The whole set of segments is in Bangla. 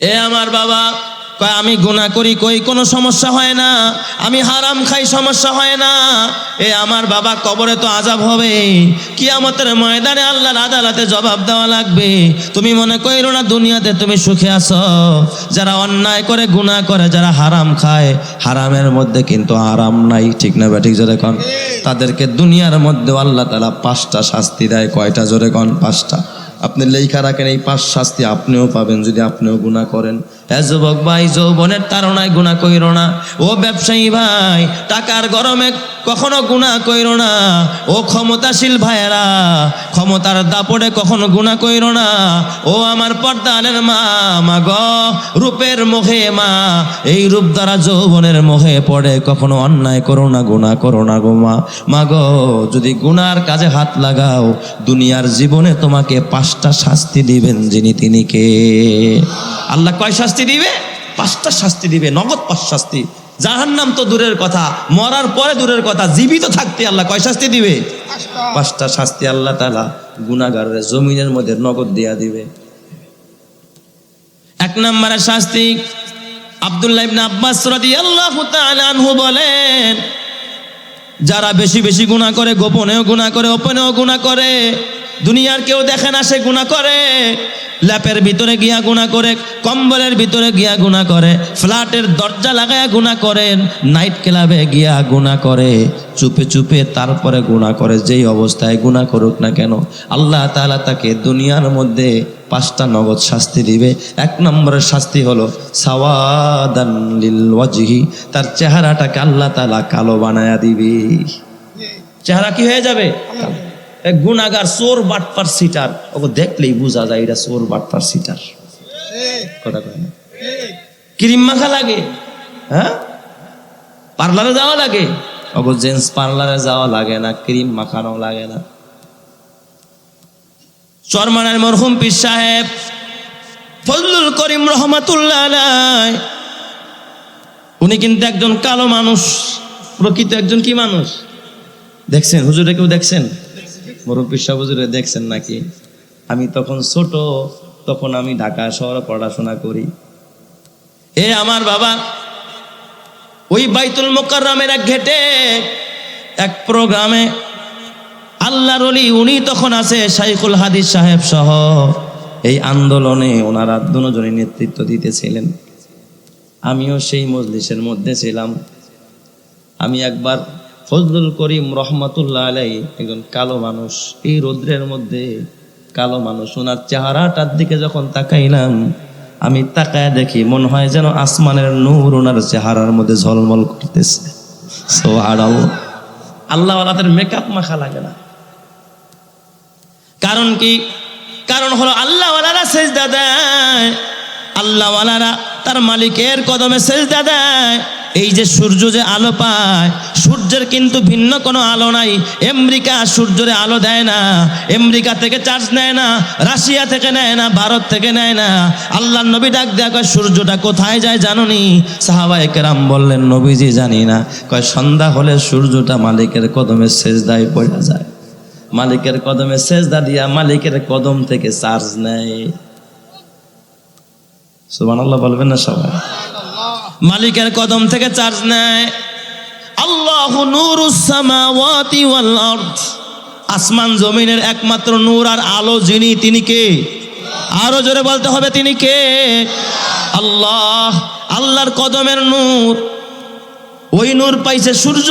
এ আমার বাবা আমি গুণা করি কই, কোনো সমস্যা হয় না। আমি হারাম খাই, সমস্যা হয় না। এ আমার বাবা, কবরে তো আজাব হবে। কিয়ামতের ময়দানে আল্লাহর আদালতে জবাব দেওয়া লাগবে। তুমি মনে কইরো না, দুনিয়াতে তুমি সুখে আছো? যারা অন্যায় করে গুণা করে, যারা হারাম খায়, হারামের মধ্যে কিন্তু আরাম নাই। ঠিক না ব্যাঠিক জোরে কন? তাদেরকে দুনিয়ার মধ্যে আল্লাহ তালা পাঁচটা শাস্তি দেয়। কয়টা জোরে কন? পাঁচটা। আপনি লেখা রাখেন, এই পাঁচ শাস্তি আপনিও পাবেন যদি আপনিও গুণা করেন। হ্যাঁ যুবক ভাই, যৌবনের তারণায় গুণা কইর না। ও ব্যবসায়ী ভাই, টাকার গরমে কখনো গুণা কইর না। ও ক্ষমতাশীল ভাইয়েরা, ক্ষমতার দাপড়ে কখনো গুণা কইর না। ও আমার পর্দানের মা মা গ, রূপের মুখে মা, এই রূপ দ্বারা যৌবনের মুখে পড়ে কখনো অন্যায় করো না গুণা করো না গো মা। মা গো, যদি গুনার কাজে হাত লাগাও, দুনিয়ার জীবনে তোমাকে পাঁচটা শাস্তি দিবেন যিনি তিনি কে? আল্লাহ কয় শাস্তি দিবে? পাঁচটা শাস্তি দিবে, নগদ পাঁচ শাস্তি। জাহান নাম তো দূরের কথা, মরার পরে দূরের কথা, জীবিত থাকতে আল্লাহ কয় শাস্তি দিবে? পাঁচটা শাস্তি আল্লাহ তালা গুনাগারের জমিনের মধ্যে নগদ দিয়া দিবে। এক নম্বরের শাস্তি, আব্দুল্লাহ ইবনে আব্বাস রাদিয়াল্লাহু তাআলা আনহু বলেন, যারা বেশি বেশি গুণা করে, গোপনেও গুণা করে ওপেনেও গুণা করে দুনিয়ার কেউ দেখে না সে গুণা করে। ল্যাপের ভিতরে গিয়া গুণা করে, কম্বলের ভিতরে গিয়া গুণা করে, ফ্ল্যাটের দরজা লাগায়া গুণা করেন নাইট ক্লাবে গিয়া গুণা করে, চুপে চুপে তারপরে গুণা করে, যেই অবস্থায় গুণা করুক না কেন, আল্লাহ তাআলা তাকে দুনিয়ার মধ্যে পাঁচটা নগদ শাস্তি দিবে। এক নম্বরের শাস্তি হলো সাওয়াদান লিল তার চেহারাটাকে আল্লাহ তাআলা কালো বানায়া দিবি। চেহারা কি হয়ে যাবে? এক গুণাগার চোর বাটপার সিটার। ওকে দেখলেই বোঝা যায় এটা চোর বাটপার সিটার। কথা কয় না? ক্রিম মাখা লাগে হ্যাঁ? পার্লারে যাওয়া লাগে। ওগো জেন্টস পার্লারে যাওয়া লাগে না, ক্রিম মাখানো লাগে না। চরমানের মরহুম পীর সাহেব, ফজলুল করিম রহমাতুল্লাহ উনি কিন্তু একজন কালো মানুষ, প্রকৃত একজন কি মানুষ? দেখছেন? হুজুরে কেউ দেখছেন? মরহুম পীর সাহেব হুজুরে দেখছেন নাকি? আমি তখন ছোট, তখন আমি ঢাকা শহরে পড়াশোনা করি। এ আমার বাবা, ওই বাইতুল মোকাররমের এক ঘেটে, এক প্রোগ্রামে আল্লাহর অলি উনি তখন আছে শাইখুল হাদিস সাহেব সহ। এই আন্দোলনে ওনারা দুজনে নেতৃত্ব দিতেছিলেন। আমিও সেই মজলিসের মধ্যে ছিলাম। আমি একবার ফজলুল করিম রহমতুল্লাহ আলাই একজন কালো মানুষ। এই রৌদ্রের মধ্যে কালো মানুষ, ওনার চেহারাটার দিকে যখন তাকাইলাম, আমি তাকায় দেখি, মনে হয় যেন আসমানের নূর ওনার চেহারার মধ্যে ঝলমল করতেছে। আল্লাহ আল্লাহ মেকআপ মাখা লাগে না। কারণ কি? কারণ হলো সেজদা দেয়। আল্লাহওয়ালারা তার মালিকের কদমে সেজদা দেয়। এই যে সূর্য যে আলো পায়, সূর্যের কিন্তু ভিন্ন কোনো আলো নাই। আমেরিকা সূর্যের আলো দেয় না, আমেরিকা থেকে চার্জ নেয় না, রাশিয়া থেকে নেয় না, ভারত থেকে নেয় না। আল্লাহ নবী ডাক দেয়া কয়, সূর্যটা কোথায় যায় জানুনি? সাহাবাই কেরাম বললেন, নবীজি জানি না। কয়, সন্ধ্যা হলে সূর্যটা মালিকের কদমে সেজদায় পড়ে যায়। মালিকের কদমে সেজদা দিয়া মালিকের কদম থেকে চার্জ নেয়। সুবহানাল্লাহ বলবেন না সবাই? মালিকের কদম থেকে চার্জ নেয়। আল্লাহ নূরুস সামাওয়াতি ওয়াল আসমান জমিনের একমাত্র নূর আর আলো যিনি, তিনি কে? আরও জোরে বলতে হবে, তিনি কে? আল্লাহ, আল্লাহর কদমের নূর। ওই নূর পাইছে সূর্য।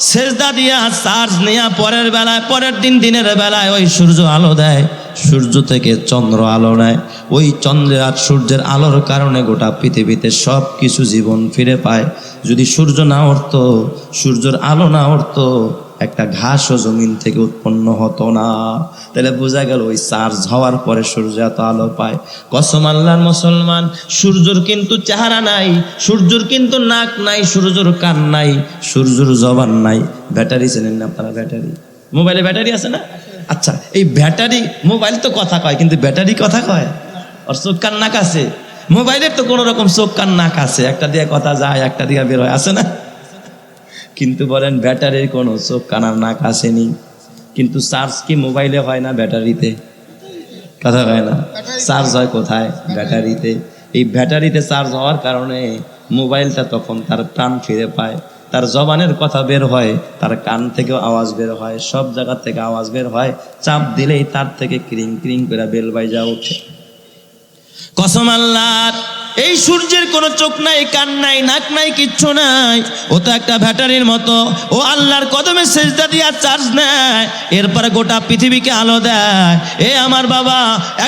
সেজদা দিয়া চার্জ নেয়া পরের বেলায়, পরের দিন, দিনের বেলায় ওই সূর্য আলো দেয়। সূর্য থেকে চন্দ্র আলো নেয়। ওই চন্দ্রের আর সূর্যের আলোর কারণে গোটা পৃথিবীতে সব কিছু জীবন ফিরে পায়। যদি সূর্য না উঠতো, সূর্যের আলো না উঠতো, একটা ঘাসও জমিন থেকে উৎপন্ন হতো না। তাহলে বোঝা গেল ওই চার্জ হওয়ার পরে সূর্য এত আলো পায়। কসম আল্লাহর মুসলমান, সূর্যর কিন্তু চেহারা নাই, সূর্যর কিন্তু নাক নাই, সূর্যর কান নাই, সূর্যর জবান নাই। ব্যাটারি চেনেন না আপনারা ব্যাটারি? মোবাইলে ব্যাটারি আছে না? আচ্ছা এই ব্যাটারি, মোবাইল তো কথা কয়, কিন্তু ব্যাটারি কথা কয়? আর চোখ কান নাক আছে? মোবাইলের তো কোনো রকম চোখ কান নাক আছে। একটা দিয়ে কথা যায়, একটা দিয়ে বের হয় আছে না? কিন্তু বলেন, ব্যাটারির কোনো চোখ কানার নাক আসেনি। কিন্তু চার্জ কি মোবাইলে হয় না ব্যাটারিতে? কথা হয় না। চার্জ হয় কোথায়? ব্যাটারিতে। এই ব্যাটারিতে চার্জ হওয়ার কারণে মোবাইলটা তখন তার প্রাণ ফিরে পায়। তার জবানের কথা বের হয়, তার কান থেকেও আওয়াজ বের হয়, সব জায়গা থেকে আওয়াজ বের হয়, চাপ দিলেই তার থেকে ক্রিং ক্রিং করে বেল বাইজা উঠে কসম আল্লাহ এই সূর্যের কোনো চোখ নাই, কান নাই, নাক নাই, কিচ্ছু নাই। ও তো একটা ব্যাটারির মতো। ও আল্লাহর কদমে সেজদা দিয়া চার্জ নেয়। এরপরে গোটা পৃথিবীকে আলো দেয়। এ আমার বাবা,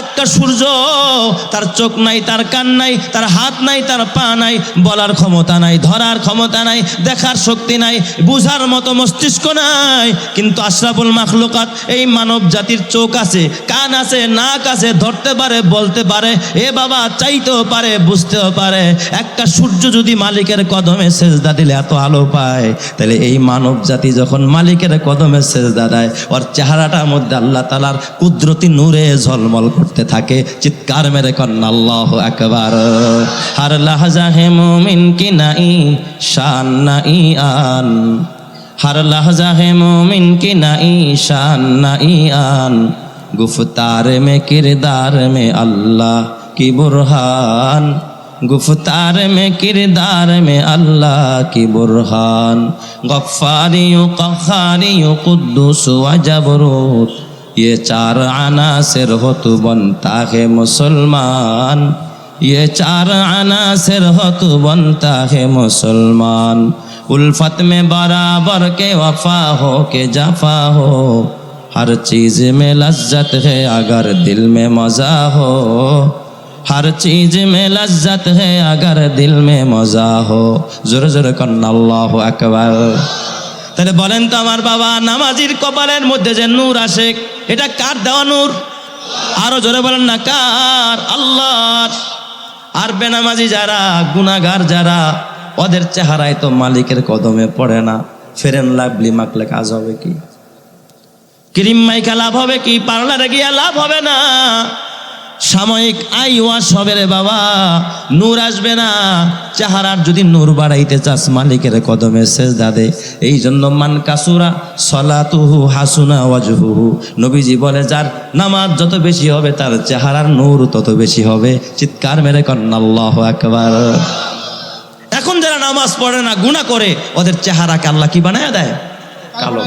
একটা সূর্য, তার চোখ নাই, তার কান নাই, তার হাত নাই, তার পা নাই, বলার ক্ষমতা নাই, ধরার ক্ষমতা নাই, দেখার শক্তি নাই, বুঝার মতো মস্তিষ্ক নাই। কিন্তু আশরাফুল মাখলুকাত এই মানব জাতির চোখ আছে, কান আছে, নাক আছে, ধরতে পারে, বলতে পারে। এ বাবা চাইতেও পারে বুঝতেও পারে, একটা সূর্য যদি মালিকের কদমে সেজদা দিলে এত আলো পায়, তাহলে এই মানব জাতি যখন মালিকের কদমে সেজদা দেয়, ওর চেহারাটার মধ্যে আল্লাহ তালার কুদরতি নূরে ঝলমল করতে থাকে, চিৎকার মেরে কন্নাল্লাহ একবার হার লাহাজা হে মোমিন কি নাই, শান নাই আন। হার লাহজা হে মোমিন কি নাই, শান নাই আন। গুফতার মে, কিরদার মে, আল্লাহ की बुरहान। गुफ्तार में, किरदार में अल्लाह की बुरहान। गफ्फारी कखारी कुद्दूस ये चार अनासिर हो तो बनता है मुसलमान। ये चार अनासिर हो तो बनता है मुसलमान। उल्फत में बराबर के वफा हो के जफा हो। हर चीज़ में लज्जत है, अगर दिल में मज़ा हो। ہر چیز میں لذت ہے اگر دل میں مزہ ہو زور زور کن اللہ اکبر তাহলে বলেন তো আমার বাবা, নামাজির কপালের মধ্যে যে নূর আসে, এটা কার দেওয়া নূর? আরও জোরে বলেন না, কার? আল্লাহ আর বেনামাজি যারা গুনাগার যারা, ওদের চেহারায় তো মালিকের কদমে পড়ে না। ফেরেন লাভলি মাখলে কাজ হবে কি? ক্রিম মাইকা লাভ হবে কি? পার্লারে গিয়া লাভ হবে না। সাময়িক আই ওয়াশ হবে রে বাবা। নূর আসবে না। চেহারার যদি নূর বাড়াইতে চাস মালিকের কদমে শেষ দাদে এই জন্য মান কাসুরা সলাতুহু হাসুনা ওয়াজহুহু। নবীজি বলে, যার নামাজ যত বেশি হবে, তার চেহারার নূর তত বেশি হবে। চিৎকার মেরে কন্যা আল্লাহ একবার এখন যারা নামাজ পড়ে না গুণা করে, ওদের চেহারাকে আল্লাহ কি বানায় দেয়? কালো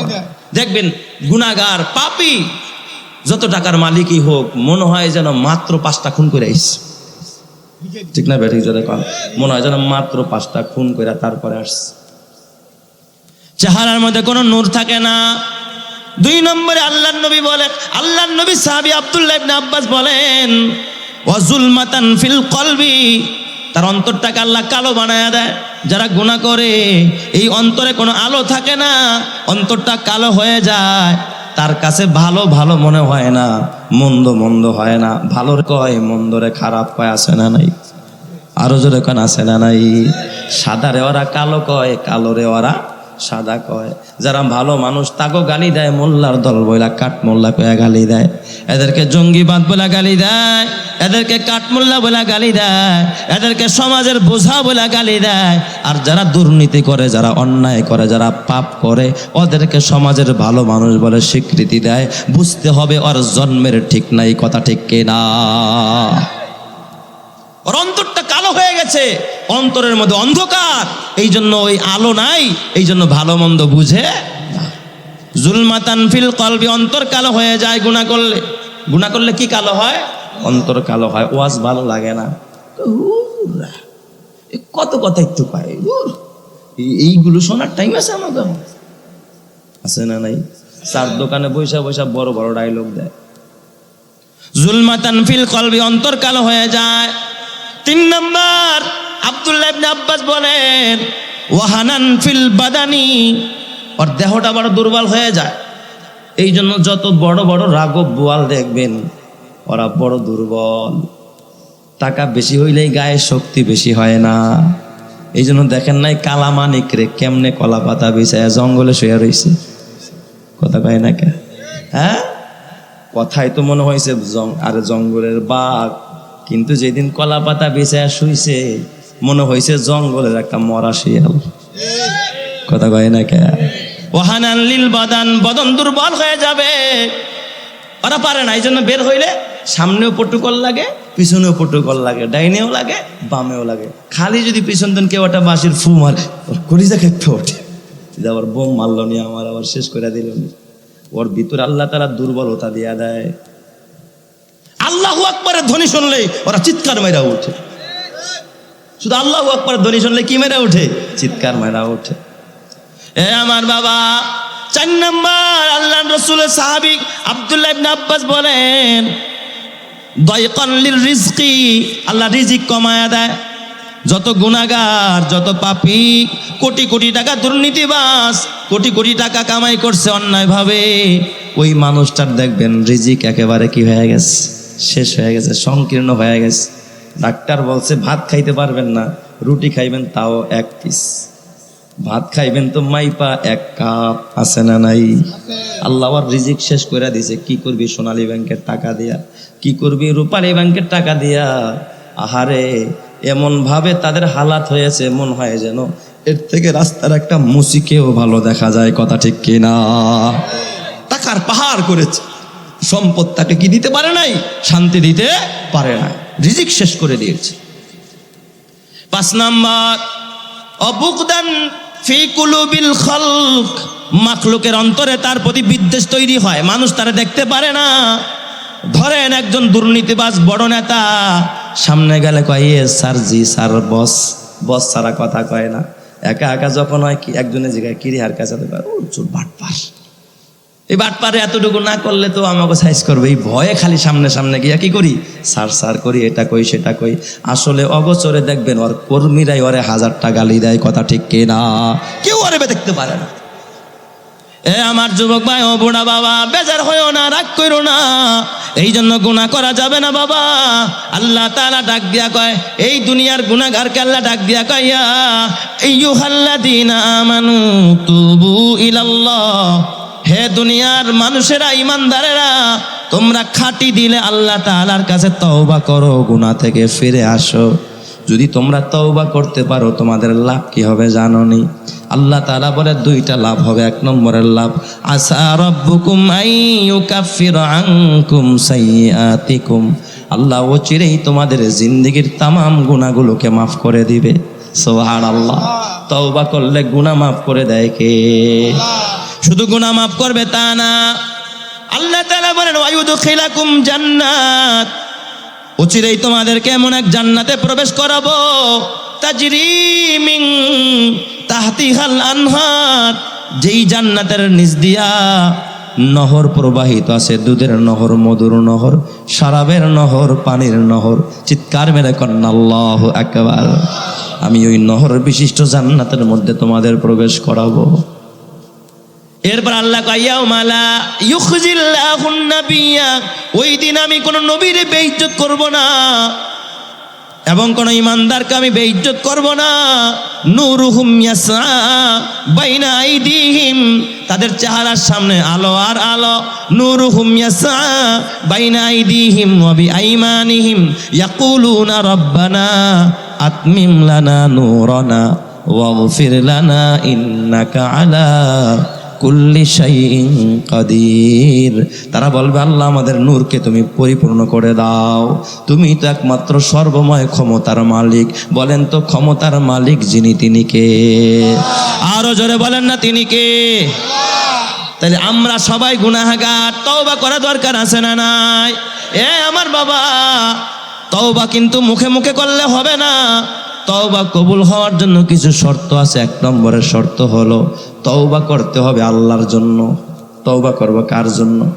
দেখবেন গুনাগার পাপি যত টাকার মালিকই হোক, মনে হয় যেন মাত্র পাঁচটা খুন করে আইস ঠিক না ব্যাটিক যারা কন? মনে হয় যেন মাত্র পাঁচটা খুন করে তারপরে আসছে। চেহারার মধ্যে কোনো নূর থাকে না। দুই নম্বরে আল্লাহ নবী বলেন আল্লাহ নবী সাহাবি আব্দুল্লাহ ইবনে আব্বাস বলেন ওয়াজুলমাতান ফিল কলবি। তার অন্তরটাকে আল্লাহ কালো বানায় দেয়। যারা গুনাহ করে, এই অন্তরে কোনো আলো থাকে না, অন্তরটা কালো হয়ে যায়। তার কাছে ভালো ভালো মনে হয় না, মন্দ মন্দ হয় না, ভালো কয় মন্দরে খারাপ কয় আসে না নাই? আরও জোরে কন, আছে না নাই? সাদা রে ওরা, কালো কয়, কালো রে ওরা সাদা কয়, যারা ভালো মানুষ তাকেও গালি দেয়, মোল্লার দল বইলা কাঠ মোল্লা কয়া গালি দেয়। এদেরকে জঙ্গিবাদ বলে গালি দেয়, এদেরকে কাঠমোল্লা বলে গালি দেয়, এদেরকে সমাজের বোঝা বলে গালি দেয়। আর যারা দুর্নীতি করে, যারা অন্যায় করে, যারা পাপ করে, ওদেরকে সমাজের ভালো মানুষ বলে স্বীকৃতি দেয়। বুঝতে হবে ওর জন্মের ঠিক নাই, কথা ঠিক কিনা। ওর অন্তরটা কালো হয়ে গেছে। অন্তরের মধ্যে অন্ধকার। এই জন্য ওই আলো নাই, এই জন্য ভালো মন্দ বুঝে। জুলমাতান ফিল কলবি, অন্তর কালো হয়ে যায় গুণা করলে। গুণা করলে কি কালো হয়? অন্তর কালো হয়, ওয়াজ ভালো লাগে না। কত কথা একটু পাই এইগুলো শোনার টাইম আছে আমাকে? আছে না নাই? চার দোকানে বৈশা বৈশা বড় বড় ডায়লগ দেয়। জুলমাতান ফিল কলবি, অন্তর কালো হয়ে যায়। তিন নম্বর আব্দুল্লাহ ইবনে আব্বাস বলেন, ওয়াহানান ফিল বাদানি। ওর দেহটা বড় দুর্বল হয়ে যায়। এই জন্য যত বড় বড় রাগব বোয়াল দেখবেন, ওরা বড় দুর্বল। টাকা বেশি হইলেই গায়ে শক্তি বেশি হয় না। এই জন্য দেখেন নাই কালামানিক রে, কেমনে কলা পাতা বিছায় জঙ্গলে শুয়ে রইছে। কথা কয় না কে? হ্যাঁ? কথাই তো মনে হয়েছে আরে জঙ্গলের বাঘ। কিন্তু যেদিন কলা পাতা বিছায় শুইছে, মনে হয়েছে জঙ্গলের একটা মরা শিয়াল। কথা কয় না কে? ওহানান লিল বাদান, বদন দুর্বল হয়ে যাবে। ওরা পারে না এই জন্য বের হইলে সামনেও প্রোটোকল লাগে, পিছনেও প্রোটোকল লাগে, ডাইনেও লাগে, বামেও লাগে। খালি যদি পিছন দিন কেউ একটা বাঁশির ফু মার, ওর কলিজা খেতে ওঠে। আবার বোম মারলো নি, আমার আবার শেষ করে দিল ওর ভিতরে আল্লাহ তারা দুর্বলতা দিয়া দেয়। আল্লাহ আকবরের ধ্বনি শুনলে ওরা চিৎকার মেরা ওঠে শুধু আল্লাহ আকবরের ধ্বনি শুনলে কি মেরা ওঠে চিৎকার মেরা ওঠে এ আমার বাবা, চার নম্বর আল্লাহ রসুলের সাহাবিক আবদুল্লাহ ইবনে আব্বাস বলেন দয়কল্লির রিজকি, আল্লাহ রিজিক কমায়া দেয়। যত গুণাগার যত পাপি, কোটি কোটি টাকা দুর্নীতিবাস কোটি কোটি টাকা কামাই করছে অন্যায়ভাবে, ওই মানুষটার দেখবেন রিজিক একেবারে কি হয়ে গেছে? শেষ হয়ে গেছে, সংকীর্ণ হয়ে গেছে। ডাক্তার বলছে, ভাত খাইতে পারবেন না, রুটি খাইবেন তাও এক পিস ভাত খাইবেন তো মাইপা এক কাপ, আছে না নাই? আল্লাহ আবার রিজিক শেষ করে দিছে, কি করবি সোনালী ব্যাংকের টাকা দিয়া? কি করবি রূপালী ব্যাংকের টাকা দিয়া? আহারে, এমন ভাবে তাদের হালাত হয়েছে, মন হয় যেন এর থেকে রাস্তার একটা মুসিকেও ভালো দেখা যায়, কথা ঠিক কিনা? টাকার পাহাড় করেছে। সম্পদ তাকে কি দিতে পারে নাই? শান্তি দিতে পারে না রিজিক শেষ করে দিয়েছে। পাঁচ নাম্বার, অবুকদান ফি কুলুবিল খলক। মাখলুকের অন্তরে তার প্রতি বিদ্বেষ তৈরি হয়। মানুষ তারা দেখতে পারে না। ধরেন একজন দুর্নীতিবাজ বড় নেতা, সামনে গেলে কয় ইয়ে স্যার জি, স্যার বস বস ছাড়া কথা কয় না। একা একা যখন হয় কি, একজনের জায়গায় কিরি হার কাছে চোর বাটপাস এই বাটপারে এতটুকু না করলে তো আমাকে সাইজ করবে। এই ভয়ে খালি সামনে সামনে গিয়া কি করি? সার সার করি, এটা কই, সেটা কই। আসলে অগোচরে দেখবেন ওর কর্মীরাই ওরে হাজারটা গালি দেয়, কথা ঠিক কে না কেউ ওরে দেখতে পারে না। এ আমার যুবক ভাই, ও বুড়া বাবা, বেজার হয়েও না, রাগ করো না। এই জন্য গুণা করা যাবে না বাবা। আল্লাহ তাআলা ডাক দিয়া কয়, এই দুনিয়ার গুনাহগারকে আল্লাহ ডাক দিয়া কয়া আইয়ুহাল্লাযীনা আমানু তুবু ইলাল্লাহ। হে দুনিয়ার মানুষেরা, ইমানদারেরা, তোমরা খাঁটি দিলে আল্লাহ তাআলার কাছে তওবা করো, গুনাহ থেকে ফিরে আসো। যদি তোমরা তওবা করতে পারো, তোমাদের লাভ কি হবে জানো নি? আল্লাহ তালা বলে, দুইটা লাভ হবে। এক নম্বরের লাভ, আসা রব্বুকুম আইয়ুকাফির আনকুম সাইয়্যাতিকুম। আল্লাহ ও চিরেই তোমাদের জিন্দেগীর তামাম গুনাহগুলোকে মাফ করে দিবে। সোহার আল্লাহ তওবা করলে গুনাহ মাফ করে দেয় কে? শুধু গুনাহ মাফ করবে তা না। আল্লাহ তাআলা বলেন ওয়ায়ুদখিলাকুম জান্নাত। অচিরেই তোমাদেরকে এমন এক জান্নাতে প্রবেশ করাবো। তাজরি মিন তাহতিহাল আনহার। যেই জান্নাতের নিচ দিয়া নহর প্রবাহিত আছে, দুধের নহর, মধুর নহর সারাবের নহর, পানির নহর, চিৎকার মেরে কন্যা আল্লাহ একবার আমি ওই নহর বিশিষ্ট জান্নাতের মধ্যে তোমাদের প্রবেশ করাবো। এরপর আল্লাহ কাইয়াও মালা, ইউখজিল্লাহুন নাবিয়্যা ওই দিন আমি কোনো নবীর বেইজ্জত করব না এবং কোন ইমানদারকে আমি বেইজ্জত করব না। নূরুহুম ইয়াসা বাইনা আইদিহিম, তাদের চেহারার সামনে আলো আর আলো। নূরুহুম ইয়াসা বাইনা আইদিহিম ওয়া বিআইমানিহিম, ইয়াকুলুনা রাব্বানা আতমিম লানা নূরানা, ওয়াগফির লানা ইন্নাকা আলা কুল্লি শাইইন কাদির। তারা বলবে, আল্লাহ আমাদের নূরকে তুমি পরিপূর্ণ করে দাও। তুমি তো একমাত্র সর্বময় ক্ষমতার মালিক। বলেন তো, ক্ষমতার মালিক যিনি, তিনি কে? আরও জোরে বলেন না, তিনি কে? তাহলে আমরা সবাই গুনাহগার, তওবা করা দরকার আছে না নাই? এ আমার বাবা, তওবা কিন্তু মুখে মুখে করলে হবে না। তওবা কবুল হওয়ার জন্য কিছু শর্ত আছে। এক নম্বরের শর্ত হলো তওবা করতে হবে আল্লাহর জন্য। তওবা করব কার জন্য?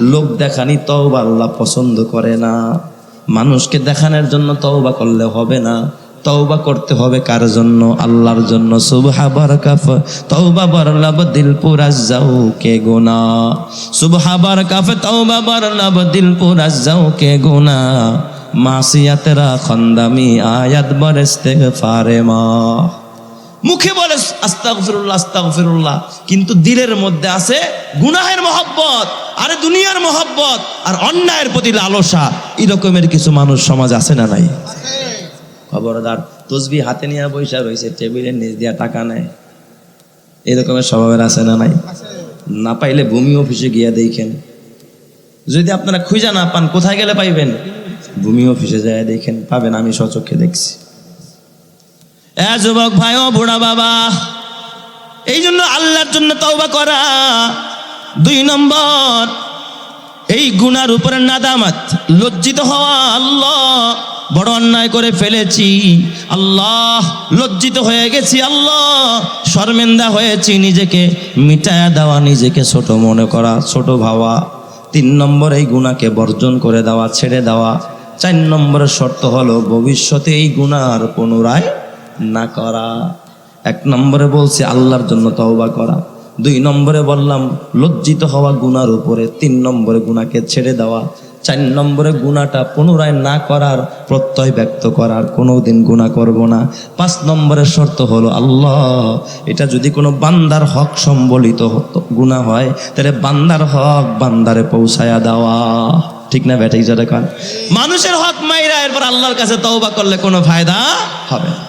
লোক দেখানি তওবা আল্লাহ পছন্দ করে না। মানুষকে দেখানোর জন্য তওবা করলে হবে না। তওবা করতে হবে কার জন্য? আল্লাহর জন্য। সুবহা বারকাফ তওবা বরলাব দিল পুরা যাও কে গুনা সুবহা বারকাফ তওবা বরলাব দিল পুরা যাও কে গুনা মাসিয়াতেরা খন্দামি, আয়াত বরেস্তে ফারে মা। মুখে বলে, আস্তাগফিরুল্লাহ আস্তাগফিরুল্লাহ। কিন্তু দিলের মধ্যে আছে গুনাহের মহব্বত, আরে দুনিয়ার মহব্বত, আর অন্যায়ের প্রতি লালসা। এরকমের কিছু মানুষ সমাজ আছে না নাই? খবরদার। তসবি হাতে নিয়ে বৈশা রয়েছে, টেবিলের নিচ দিয়া টাকা নেয়। এরকমের স্বভাবের আছে না নাই? না পাইলে ভূমি অফিসে গিয়া দেখেন। যদি আপনারা খুঁজা না পান, কোথায় গেলে পাইবেন? ভূমি অফিসে যায় দেখেন, পাবেন, আমি সচক্ষে দেখছি। এ যুবক ভাই, ও বুড়া বাবা, এই জন্য আল্লাহর জন্য তওবা করা। দুই নম্বর, এই গুনার উপরে নাদামাত, লজ্জিত হওয়া আল্লাহ। বড় অন্যায় করে ফেলেছি। আল্লাহ, লজ্জিত হয়ে গেছি, আল্লাহ। শর্মেন্দা হয়েছি নিজেকে, মিটায়া দেওয়া নিজেকে ছোট মনে করা, ছোট ভাবা। তিন নম্বর এই গুণাকে বর্জন করে দেওয়া, ছেড়ে দেওয়া। চার নম্বরের শর্ত হলো ভবিষ্যতে এই গুণার পুনরায় না করা। এক নম্বরে বলছে আল্লাহর জন্য তওবা করা। দুই নম্বরে বললাম, লজ্জিত হওয়া গুনার উপরে। তিন নম্বরে গুনাকে ছেড়ে দেওয়া। চার নম্বরে গুণাটা পুনরায় না করার প্রত্যয় ব্যক্ত করার কোনো দিন গুণা করব না। পাঁচ নম্বরের শর্ত হলো আল্লাহ, এটা যদি কোনো বান্দার হক সম্বলিত গুণা হয়, তাহলে বান্দার হক বান্দারে পৌঁছায়া দেওয়া। ঠিক না ব্যাটাই যেটা কান মানুষের হক মাইরা এরপর আল্লাহর কাছে তওবা করলে কোনো ফায়দা হবে না।